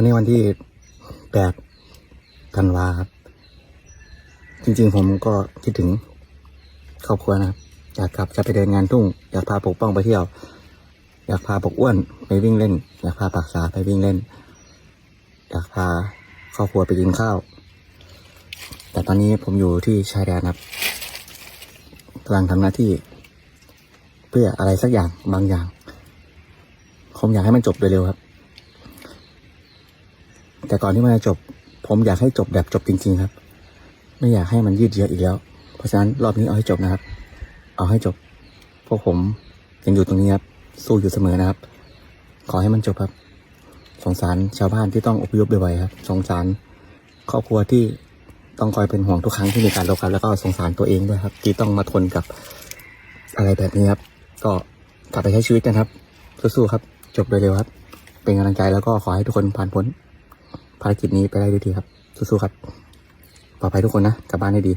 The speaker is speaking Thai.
วันนี้วันที่แปดธันวาครับ จริงๆผมก็คิดถึงครอบครัวนะครับ อยากกลับจะไปเดินงานทุ่ง อยากพาปกป้องไปเที่ยว อยากพาปกอ้วนไปวิ่งเล่น อยากพาปากษาไปวิ่งเล่น อยากพาครอบครัวไปกินข้าว แต่ตอนนี้ผมอยู่ที่ชายแดนครับกำลังทำหน้าที่ เพื่ออะไรสักอย่างบางอย่าง ผมอยากให้มันจบโดยเร็วครับ แต่ก่อนที่มันจะจบ ผมอยากให้จบแบบจบจริง ๆ ครับ ไม่อยากให้มันยืดเยื้ออีกแล้ว เพราะฉะนั้นรอบนี้เอาให้จบนะครับ เอาให้จบ พวกผมยังอยู่ตรงนี้ครับ สู้อยู่เสมอนะครับ ขอให้มันจบครับ สงสารชาวบ้านที่ต้องอพยพบ่อยๆครับ สงสารครอบครัวที่ต้องคอยเป็นห่วงทุกครั้งที่มีการรบครับ แล้วก็สงสารตัวเองด้วยครับ ที่ต้องมาทนกับอะไรแบบนี้ครับ ก็กลับไปใช้ชีวิตกันครับ สู้ๆครับ จบเร็วครับ เป็นกำลังใจแล้วก็ขอให้ทุกคนผ่านพ้น ภารกิจนี้ไปได้ด้วยดีครับสู้ๆครับปลอดภัยทุกคนนะกลับบ้านได้ดี